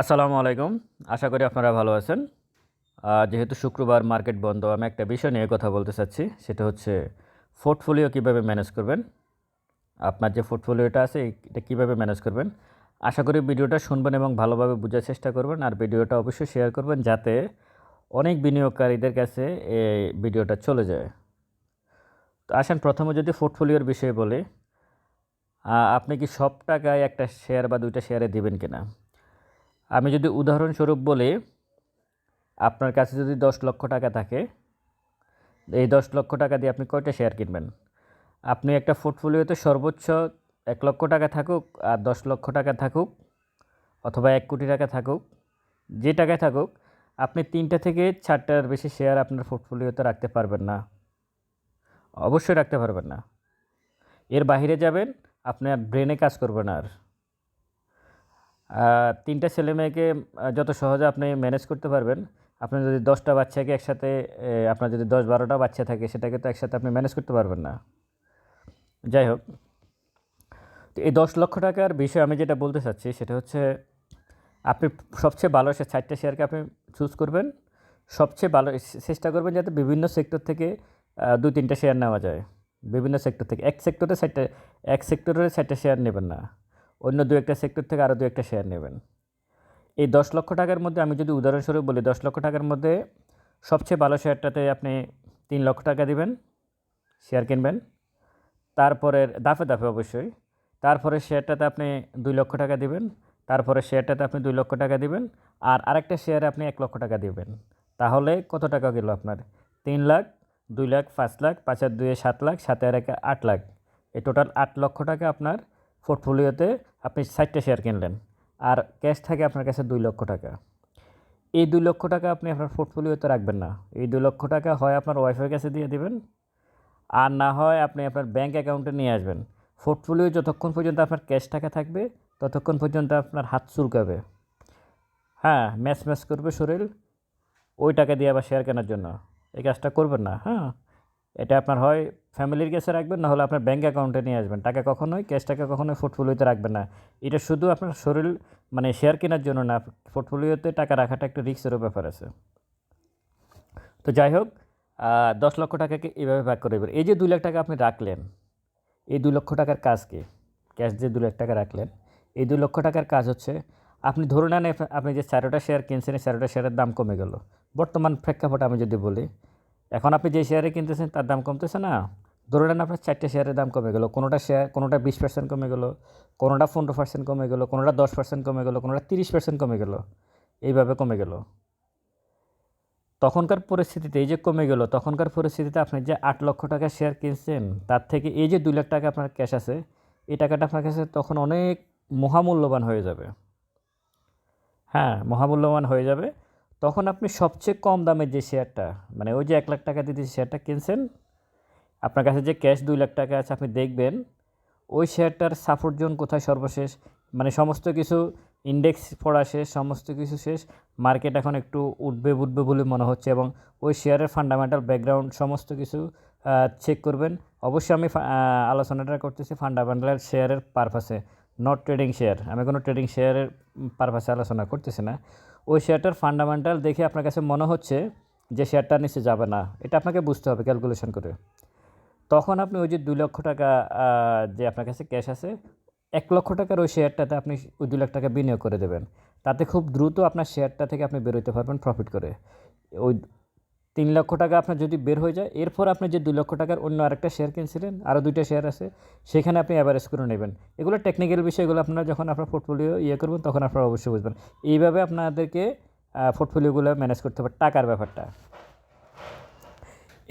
আসসালামু আলাইকুম। আশা করি আপনারা ভালো আছেন। যেহেতু শুক্রবার মার্কেট বন্ধ, আমি একটা বিষয় নিয়ে কথা বলতে চাচ্ছি। সেটা হচ্ছে পোর্টফোলিও কীভাবে ম্যানেজ করবেন? আপনার যে পোর্টফোলিওটা আছে, এটা কীভাবে ম্যানেজ করবেন? আশা করি ভিডিওটা শুনবেন এবং ভালোভাবে বোঝার চেষ্টা করবেন। আর ভিডিওটা অবশ্যই শেয়ার করবেন যাতে অনেক বিনিয়োগকারীদের কাছে এই ভিডিওটা চলে যায়। তো আসেন, প্রথমে যদি পোর্টফোলিওর বিষয়ে বলি আপনি কি সব টাকায় একটা শেয়ার বা দুইটা শেয়ারে দিবেন কিনা? আমি যদি উদাহরণস্বরূপ বলি, আপনার কাছে যদি দশ লক্ষ টাকা থাকে, এই দশ লক্ষ টাকা দিয়ে আপনি কয়টা শেয়ার কিনবেন? আপনি একটা পোর্টফোলিওতে সর্বোচ্চ এক লক্ষ টাকা থাকুক আর দশ লক্ষ টাকা থাকুক অথবা এক কোটি টাকা থাকুক, যে টাকায় থাকুক, আপনি তিনটা থেকে চারটার বেশি শেয়ার আপনার পোর্টফোলিওতে রাখতে পারবেন না। অবশ্যই রাখতে পারবেন না। এর বাইরে যাবেন, আপনার ব্রেনে কাজ করবে না আর। তিনটা ছেলে মেয়েকে যত সহজে আপনি ম্যানেজ করতে পারবেন, আপনি যদি দশটা বাচ্চাকে একসাথে আপনার যদি দশ বারোটা বাচ্চা থাকে, সেটাকে তো একসাথে আপনি ম্যানেজ করতে পারবেন না। যাই হোক, তো এই দশ লক্ষ টাকার বিষয়ে আমি যেটা বলতে চাচ্ছি, সেটা হচ্ছে আপনি সবচেয়ে ভালো সে চারটে শেয়ারকে আপনি চুজ করবেন। সবচেয়ে ভালো চেষ্টা করবেন যাতে বিভিন্ন সেক্টর থেকে দু তিনটা শেয়ার নেওয়া যায়। বিভিন্ন সেক্টর থেকে, এক সেক্টরে চারটে, এক সেক্টরের চারটে শেয়ার নেবেন না। অন্য দু একটা সেক্টর থেকে আরও দু একটা শেয়ার নেবেন। এই দশ লক্ষ টাকার মধ্যে আমি যদি উদাহরণস্বরূপ বলি, দশ লক্ষ টাকার মধ্যে সবচেয়ে ভালো শেয়ারটাতে আপনি তিন লক্ষ টাকা দিবেন শেয়ার কিনবেন। তারপরের দাফে দাফে অবশ্যই। তারপরে শেয়ারটাতে আপনি দুই লক্ষ টাকা দিবেন তারপরে শেয়ারটাতে আপনি দুই লক্ষ টাকা দিবেন, আর আরেকটা শেয়ারে আপনি এক লক্ষ টাকা দিবেন। তাহলে কত টাকা গেল আপনার? তিন লাখ, দুই লাখ, পাঁচ লাখ, পাঁচ আর দুয়ে সাত লাখ, সাতে আর একে আট লাখ। এই টোটাল আট লক্ষ টাকা আপনার পোর্টফোলিওতে আপনি ষাটটা শেয়ার কিনলেন, আর ক্যাশ থাকে আপনার কাছে দুই লক্ষ টাকা। এই দুই লক্ষ টাকা আপনি আপনার পোর্টফোলিওতে রাখবেন না। এই দুই লক্ষ টাকা হয় আপনার ওয়াইফের কাছে দিয়ে দেবেন, আর না হয় আপনি আপনার ব্যাঙ্ক অ্যাকাউন্টে নিয়ে আসবেন। পোর্টফোলিও যতক্ষণ পর্যন্ত আপনার ক্যাশ টাকা থাকবে, ততক্ষণ পর্যন্ত আপনার হাত চুলকাবে। হ্যাঁ ম্যাচ ম্যাচ করবে শরীর, ওই টাকা দিয়ে আবার শেয়ার কেনার জন্য। এই কাজটা করবেন না হ্যাঁ। এটা আপনার হয় ফ্যামিলির কাছে রাখবেন, না হলে আপনার ব্যাঙ্ক অ্যাকাউন্টে নিয়ে আসবেন। টাকা কখনোই ক্যাশ টাকা কখনোই পোর্টফোলিওতে রাখবেন না। এটা শুধু আপনার শরীর মানে শেয়ার কেনার জন্য না পোর্টফোলিওতে টাকা রাখাটা একটু রিস্কেরও ব্যাপার আছে। তো যাই হোক দশ লক্ষ টাকাকে এইভাবে ভাগ করে দেবেন এই যে দুই লাখ টাকা আপনি রাখলেন, এই দুই লক্ষ টাকার কাজ কি? ক্যাশ যে দু লাখ টাকা রাখলেন, এই দুই লক্ষ টাকার কাজ হচ্ছে, আপনি ধরে নেন আপনি যে চারোটা শেয়ার কিনছেন, এই চারোটা শেয়ারের দাম কমে গেল। বর্তমান প্রেক্ষাপট আমি যদি বলি এখন আপনি যে শেয়ারে কিনতেছেন, তার দাম কমতেছে না। ধরে নেন আপনার চারটে শেয়ারের দাম কমে গেলো। কোনোটা শেয়ার কোনোটা বিশ পার্সেন্ট কমে গেলো, কোনোটা পনেরো পার্সেন্ট কমে গেলো, কোনোটা দশ পার্সেন্ট কমে গেলো, কোনোটা তিরিশ পার্সেন্ট কমে গেলো, এইভাবে কমে গেলো। তখনকার পরিস্থিতিতে এই যে কমে গেল, তখনকার পরিস্থিতিতে আপনি যে আট লক্ষ টাকা শেয়ার কিনছেন, তার থেকে এই যে দুই লাখ টাকা আপনার ক্যাশ আছে, এই টাকাটা আপনার কাছে তখন অনেক মহামূল্যবান হয়ে যাবে। হ্যাঁ মহামূল্যবান হয়ে যাবে। তখন আপনি সবচেয়ে কম দামের যে শেয়ারটা মানে ওই যে এক লাখ টাকা দিয়ে শেয়ারটা কিনছেন, আপনার কাছে যে ক্যাশ দুই লাখ টাকা আছে, আপনি দেখবেন ওই শেয়ারটার সাপোর্ট জোন কোথায় সর্বশেষ? মানে সমস্ত কিছু ইন্ডেক্স পড়া শেষ, সমস্ত কিছু শেষ মার্কেট এখন একটু উঠবে উঠবে বলে মনে হচ্ছে এবং ওই শেয়ারের ফান্ডামেন্টাল ব্যাকগ্রাউন্ড সমস্ত কিছু চেক করবেন। অবশ্যই আমি আলোচনাটা করতেছি ফান্ডামেন্টাল শেয়ারের পারপাসে নট ট্রেডিং শেয়ার আমি কোনো ট্রেডিং শেয়ারের পারপাসে আলোচনা করতেছি না। ওই শেয়ারটার ফান্ডামেন্টাল দেখে আপনার কাছে মনে হচ্ছে যে শেয়ারটা নিচে যাবে না। এটা আপনাকে বুঝতে হবে ক্যালকুলেশন করে। তখন আপনি ওই যে দুই লক্ষ টাকা যে আপনার কাছে ক্যাশ আছে, এক লক্ষ টাকার ওই শেয়ারটাতে আপনি ওই দু লাখ টাকা বিনিয়োগ করে দেবেন। তাতে খুব দ্রুত আপনার শেয়ারটা থেকে আপনি বেরোতে পারবেন প্রফিট করে। ওই তিন লক্ষ টাকা আপনার যদি বের হয়ে যায়, এরপর আপনি যে দুই লক্ষ টাকার অন্য আরেকটা শেয়ার কিনছিলেন আরও দুইটা শেয়ার আছে, সেখানে আপনি অ্যাভারেজ করে নেবেন। এগুলো টেকনিক্যাল বিষয়গুলো আপনারা যখন আপনার পোর্টফোলিও ইয়ে করবেন, তখন আপনারা অবশ্যই বুঝবেন। এইভাবে আপনাদেরকে পোর্টফোলিওগুলো ম্যানেজ করতে হবে, টাকার ব্যাপারটা।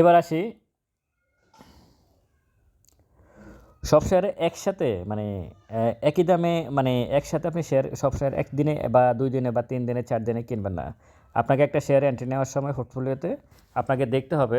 এবার আসি, সব শেয়ারে একসাথে মানে একই দামে মানে একসাথে আপনি শেয়ার সব শেয়ার একদিনে বা দুই দিনে বা তিন দিনে, চার দিনে কিনবেন না। আপনাকে একটা শেয়ারে এন্ট্রি নেওয়ার সময় পোর্টফোলিওতে আপনাকে দেখতে হবে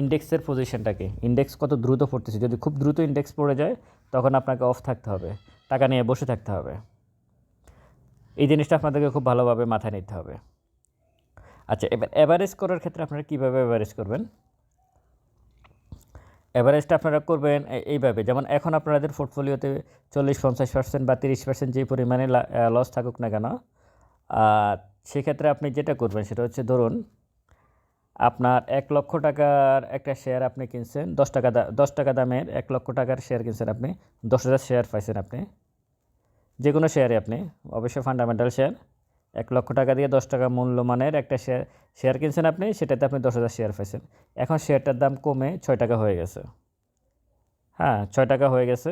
ইন্ডেক্সের পজিশনটাকে ইন্ডেক্স কত দ্রুত পড়তেছে। যদি খুব দ্রুত ইন্ডেক্স পড়ে যায়, তখন আপনাকে অফ থাকতে হবে। টাকা নিয়ে বসে থাকতে হবে। এই জিনিসটা আপনাদেরকে খুব ভালোভাবে মাথায় নিতে হবে। আচ্ছা এবার অ্যাভারেজ করার ক্ষেত্রে আপনারা কীভাবে অ্যাভারেজ করবেন? অ্যাভারেজটা আপনারা করবেন এইভাবে। যেমন এখন আপনাদের পোর্টফোলিওতে চল্লিশ, পঞ্চাশ পার্সেন্ট বা তিরিশ পার্সেন্ট যেই পরিমাণে লস থাকুক না কেন সেক্ষেত্রে আপনি যেটা করবেন সেটা হচ্ছে ধরুন, আপনার এক লক্ষ টাকার একটা শেয়ার আপনি কিনছেন, দশ টাকা দশ টাকা দামের এক লক্ষ টাকার শেয়ার কিনছেন আপনি, দশ হাজার শেয়ার পাইছেন আপনি। যে কোনো শেয়ারে আপনি অবশ্যই ফান্ডামেন্টাল শেয়ার এক লক্ষ টাকা দিয়ে দশ টাকা মূল্যমানের একটা শেয়ার শেয়ার কিনছেন আপনি, সেটাতে আপনি দশ হাজার শেয়ার পাইছেন। এখন শেয়ারটার দাম কমে ছয় টাকা হয়ে গেছে। হ্যাঁ ছয় টাকা হয়ে গেছে।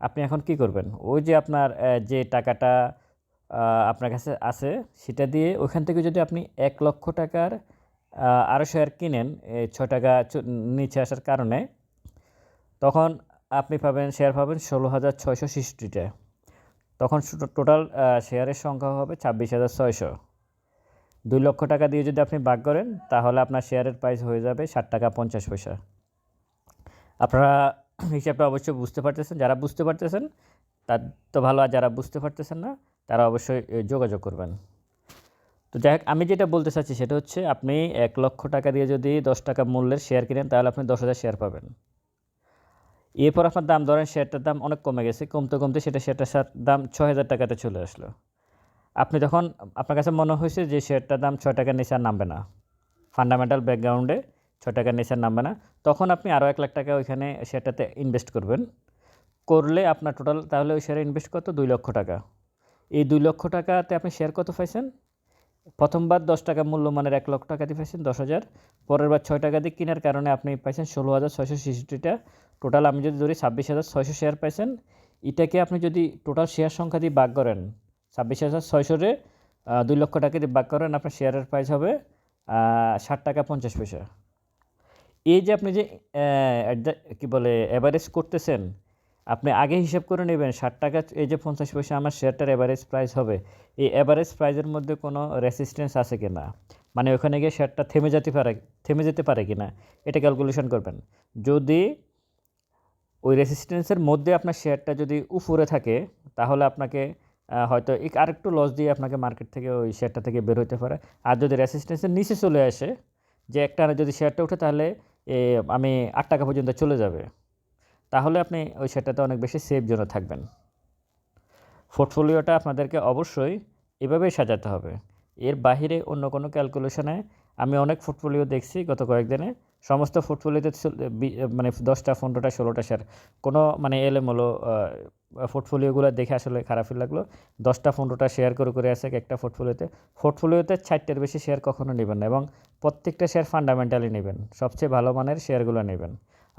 আপনি এখন কি করবেন? ওই যে আপনার যে টাকাটা আপনার কাছে আছে, সেটা দিয়ে ওইখান থেকে যদি আপনি এক লক্ষ টাকার আরও শেয়ার কিনেন, এই ছয় টাকা নিচে আসার কারণে, তখন আপনি পাবেন শেয়ার পাবেন ষোলো হাজার ছয়শো ছেষট্টিটা। তখন টোটাল শেয়ারের সংখ্যা হবে ছাব্বিশ হাজার ছয়শো। দুই লক্ষ টাকা দিয়ে যদি আপনি ভাগ করেন, তাহলে আপনার শেয়ারের প্রাইস হয়ে যাবে ষাট টাকা পঞ্চাশ পয়সা। আপনারা হিসাবটা অবশ্যই বুঝতে পারতেছেন, যারা বুঝতে পারতেছেন, তার তো ভালো, আর যারা বুঝতে পারতেছেন না তারা অবশ্যই যোগাযোগ করবেন। তো যাই হোক, আমি যেটা বলতে চাচ্ছি সেটা হচ্ছে, আপনি এক লক্ষ টাকা দিয়ে যদি দশ টাকা মূল্যের শেয়ার কিনেন, তাহলে আপনি দশ হাজার শেয়ার পাবেন। এরপর আপনার দাম, ধরেন শেয়ারটার দাম অনেক কমে গেছে, কমতে কমতে সেটা শেয়ারটার দাম ছ হাজার টাকাতে চলে আসলো। আপনি তখন আপনার কাছে মনে হয়েছে যে শেয়ারটার দাম ছয় টাকার নিচে আর নামবে না ফান্ডামেন্টাল ব্যাকগ্রাউন্ডে ছয় টাকার নিচে আর নামবে না, তখন আপনি আরও এক লাখ টাকা ওইখানে শেয়ারটাতে ইনভেস্ট করবেন। করলে আপনার টোটাল তাহলে ওই শেয়ারে ইনভেস্ট কত দুই লক্ষ টাকা। এই দুই লক্ষ টাকাতে আপনি শেয়ার কত পাইছেন? প্রথমবার দশ টাকা মূল্যমানের এক লক্ষ টাকা দিয়ে পাইছেন দশ হাজার। পরের বার ছয় টাকা দিয়ে কেনার কারণে আপনি পাইছেন ষোলো হাজার ছয়শো ছেষট্টিটা। টোটাল আমি যদি ধরি ছাব্বিশ হাজার ছয়শো শেয়ার পাইছেন, এটাকে আপনি যদি টোটাল শেয়ার সংখ্যা দিয়ে ভাগ করেন, ছাব্বিশ হাজার ছয়শোরে দুই লক্ষ টাকা দিয়ে ভাগ করেন, আপনার শেয়ারের প্রাইস হবে ষাট টাকা পঞ্চাশ পয়সা। এই যে আপনি যে কি বলে অ্যাভারেজ করতেছেন আপনি আগে হিসাব করে নেবেন ষাট টাকা, এই যে পঞ্চাশ পয়সা আমার শেয়ারটার অ্যাভারেজ প্রাইস হবে, এই অ্যাভারেজ প্রাইসের মধ্যে কোনো রেসিস্টেন্স আছে কি না? মানে ওখানে গিয়ে শেয়ারটা থেমে যেতে পারে, থেমে যেতে পারে কি না? এটা ক্যালকুলেশন করবেন। যদি ওই রেসিস্টেন্সের মধ্যে আপনার শেয়ারটা যদি উপরে থাকে, তাহলে আপনাকে হয়তো এক, আরেকটু লস দিয়ে আপনাকে মার্কেট থেকে ওই শেয়ারটা থেকে বের হতে পারে। আর যদি রেসিস্টেন্সের নিচে চলে আসে, যে একটা যদি শেয়ারটা উঠে তাহলে আমি আট টাকা পর্যন্ত চলে যাবে। তাহলে আপনি ওই শেয়ারটাতে অনেক বেশি সেফ জোনে থাকবেন। পোর্টফোলিওটা আপনাদেরকে অবশ্যই এভাবেই সাজাতে হবে। এর বাইরে অন্য কোনো ক্যালকুলেশনে আমি অনেক পোর্টফোলিও দেখছি গত কয়েকদিনে। সমস্ত পোর্টফোলিওতে মানে দশটা, পনেরোটা, ষোলোটা শেয়ার কোনো মানে এলোমেলো পোর্টফোলিওগুলো দেখে আসলে খারাপই লাগল। দশটা, পনেরোটা শেয়ার করে করে এক একটা পোর্টফোলিওতে পোর্টফোলিওতে চারটের বেশি শেয়ার কখনো নেবেন না এবং প্রত্যেকটা শেয়ার ফান্ডামেন্টালি নেবেন। সবচেয়ে ভালো মানের শেয়ারগুলো নেবেন।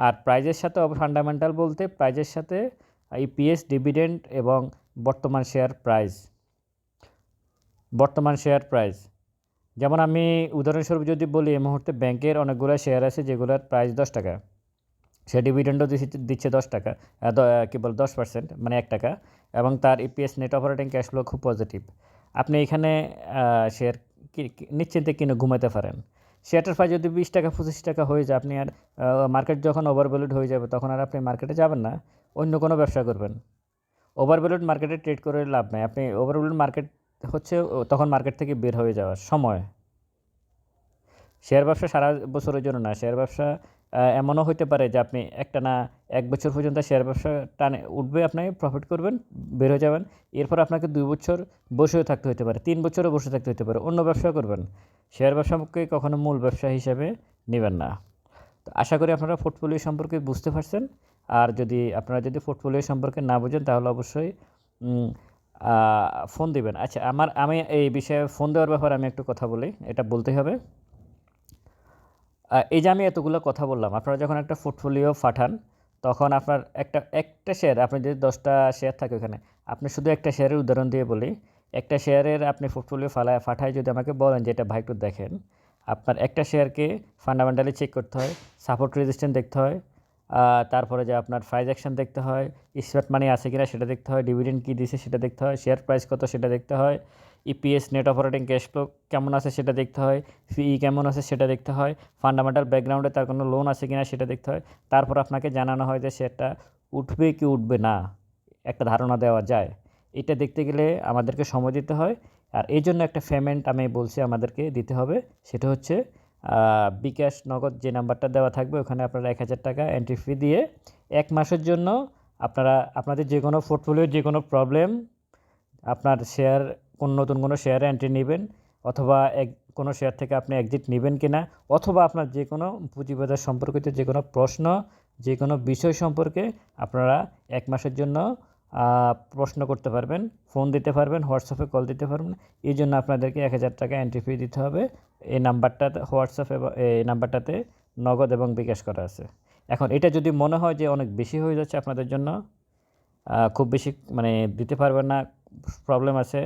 আর প্রাইজের সাথে ফান্ডামেন্টাল বলতে প্রাইজের সাথে ইপিএস ডিভিডেন্ড এবং বর্তমান শেয়ার প্রাইস বর্তমান শেয়ার প্রাইস যেমন আমি উদাহরণস্বরূপ যদি বলি, এই মুহূর্তে ব্যাংকের অনেকগুলো শেয়ার আছে যেগুলোর প্রাইস দশ টাকা। সে ডিভিডেন্ডও দিচ্ছে দশ টাকা কী বল, দশ পার্সেন্ট মানে এক টাকা। এবং তার EPS net operating cash flow খুব পজিটিভ আপনি এখানে শেয়ার নিশ্চিন্তে কিনে ঘুমাতে পারেন। শেয়ারটার প্রাইস যদি বিশ টাকা, পঁচিশ টাকা হয়ে যায়, আপনি আর মার্কেট যখন ওভারভ্যালুড হয়ে যাবে, তখন আর আপনি মার্কেটে যাবেন না, অন্য কোনো ব্যবসা করবেন। ওভারভ্যালুড মার্কেটে ট্রেড করে লাভ নেই। আপনি ওভারভ্যালুড মার্কেট হচ্ছে তখন মার্কেট থেকে বের হয়ে যাওয়ার সময়। শেয়ার ব্যবসা সারা বছরের জন্য না শেয়ার ব্যবসা এমনও হতে পারে যে আপনি একটা না এক বছর পর্যন্ত শেয়ার ব্যবসা টানে, উঠবে, আপনি প্রফিট করবেন, বের হয়ে যাবেন, এরপর আপনাকে দুই বছর বসেও থাকতে হতে পারে, তিন বছরও বসে থাকতে হতে পারে, অন্য ব্যবসা করবেন। শেয়ার ব্যবসাকে কখনো মূল ব্যবসা হিসেবে নেবেন না। তো আশা করি আপনারা পোর্টফোলিও সম্পর্কে বুঝতে পারছেন। আর যদি আপনারা যদি পোর্টফোলিও সম্পর্কে না বোঝেন, তাহলে অবশ্যই ফোন দিবেন। আচ্ছা আমার, আমি এই বিষয়ে ফোন দেওয়ার ব্যাপারে আমি একটু কথা বলি, এটা বলতে হবে। এই যে আমি এতগুলো কথা বললাম, আপনারা যখন একটা পোর্টফোলিও পাঠান, তখন আপনার একটা একটা শেয়ার আপনি যদি দশটা শেয়ার থাকে ওখানে, আপনি শুধু একটা শেয়ারের উদাহরণ দিয়ে বলি, একটা শেয়ারের আপনি পোর্টফোলিও ফালায় পাঠায় যদি আমাকে বলেন যে এটা ভাই একটু দেখেন, আপনার একটা শেয়ারকে ফান্ডামেন্টালি চেক করতে হয় সাপোর্ট রেজিস্ট্যান্ট দেখতে হয় তারপরে যে আপনার প্রাইজ অ্যাকশন দেখতে হয় স্মার্ট মানি আছে কিনা সেটা দেখতে হয় ডিভিডেন্ড কী দিছে সেটা দেখতে হয় শেয়ার প্রাইস কত সেটা দেখতে হয় EPS net operating cash flow কেমন আছে সেটা দেখতে হয় ফি কেমন আছে সেটা দেখতে হয় ফান্ডামেন্টাল ব্যাকগ্রাউন্ডে তার কোনো লোন আছে কিনা সেটা দেখতে হয়। তারপর আপনাকে জানানো হয় যে শেয়ারটা উঠবে কি উঠবে না, একটা ধারণা দেওয়া যায়। এটা দেখতে গেলে আমাদেরকে সময় দিতে হয়। আর এই জন্য একটা পেমেন্ট আমি বলছি আমাদেরকে দিতে হবে, সেটা হচ্ছে বিকাশ নগদ যে নাম্বারটা দেওয়া থাকবে ওখানে আপনারা এক হাজার টাকা এন্ট্রি ফি দিয়ে এক মাসের জন্য আপনারা, আপনাদের যে কোনো পোর্টফোলিওর যে কোনো প্রবলেম আপনার শেয়ার কোন নতুন কোনো শেয়ারে এন্ট্রি নেবেন অথবা এক, কোনো শেয়ার থেকে আপনি এক্সিট নেবেন কি না অথবা আপনার যে কোনো পুঁজিবাজার সম্পর্কিত যে কোনো প্রশ্ন যে কোনো বিষয় সম্পর্কে আপনারা এক মাসের জন্য প্রশ্ন করতে পারবেন ফোন দিতে পারবেন হোয়াটসঅ্যাপে কল দিতে পারবেন, এই জন্য আপনাদেরকে এক হাজার টাকা এন্ট্রি ফি দিতে হবে। এই নাম্বারটাতে হোয়াটসঅ্যাপ এই নাম্বারটাতে নগদ এবং বিকাশ করা আছে। এখন এটা যদি মনে হয় যে অনেক বেশি হয়ে যাচ্ছে আপনাদের জন্য খুব বেশি মানে দিতে পারবেন না প্রবলেম আছে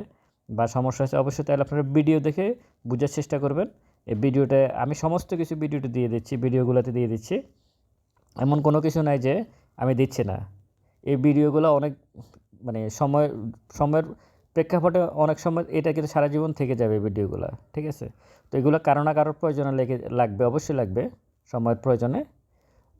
বা সমস্যা আছে অবশ্যই তাহলে আপনারা ভিডিও দেখে বোঝার চেষ্টা করবেন। এই ভিডিওটা আমি সমস্ত কিছু ভিডিওতে দিয়ে দিচ্ছি ভিডিওগুলোতে দিয়ে দিচ্ছি। এমন কোনো কিছু নাই যে আমি দিচ্ছি না। এই ভিডিওগুলো অনেক মানে সময়, সময়ের প্রেক্ষাপটে অনেক সময় এটা কিন্তু সারা জীবন থেকে যাবে ভিডিওগুলো ঠিক আছে? তো এগুলো কারও না কারোর প্রয়োজনে লেগে, লাগবে, অবশ্যই লাগবে, সময়ের প্রয়োজনে।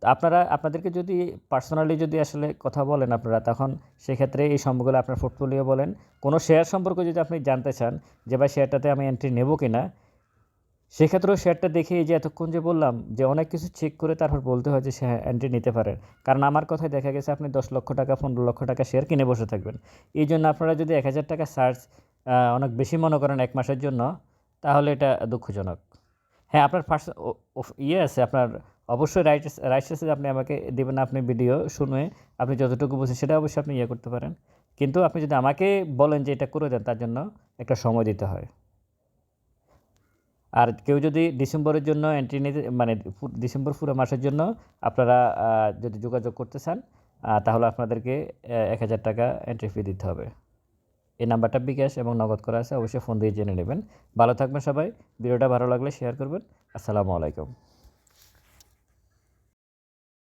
আপনারা, আপনাদেরকে যদি পার্সোনালি যদি আসলে কথা বলেন আপনারা, তখন সেক্ষেত্রে এই সম্পর্কগুলো আপনার পোর্টফোলিও বলেন। কোনো শেয়ার সম্পর্কে যদি আপনি জানতে চান যে, ভাই শেয়ারটাতে আমি এন্ট্রি নেব কি না সেক্ষেত্রেও শেয়ারটা দেখে এই যে এতক্ষণ যে বললাম, যে অনেক কিছু চেক করে তারপর বলতে হয় যে, সে এন্ট্রি নিতে পারেন কারণ আমার কথায় দেখা গেছে, আপনি দশ লক্ষ টাকা, পনেরো লক্ষ টাকা শেয়ার কিনে বসে থাকবেন। এই জন্য আপনারা যদি এক হাজার টাকা সার্চ অনেক বেশি মনে করেন এক মাসের জন্য, তাহলে এটা দুঃখজনক। হ্যাঁ আপনার ফার্স্ট ইয়ে আছে, আপনার অবশ্যই রাইট রাইট আপনি আমাকে দেবেন আপনি ভিডিও শুনে আপনি যতটুকু বুঝেন সেটা অবশ্যই আপনি ইয়ে করতে পারেন। কিন্তু আপনি যদি আমাকে বলেন যে এটা করে দেন, তার জন্য একটা সময় দিতে হয়। আর কেউ যদি ডিসেম্বরের জন্য এন্ট্রি নিতে মানে ডিসেম্বর পুরো মাসের জন্য আপনারা যদি যোগাযোগ করতে চান তাহলে আপনাদেরকে এক হাজার টাকা এন্ট্রি ফি দিতে হবে। এই নাম্বারটা বিকাশ এবং নগদ করা আছে, অবশ্যই ফোন দিয়ে জেনে নেবেন। ভালো থাকবেন সবাই, ভিডিওটা ভালো লাগলে শেয়ার করবেন। আসসালামু আলাইকুম।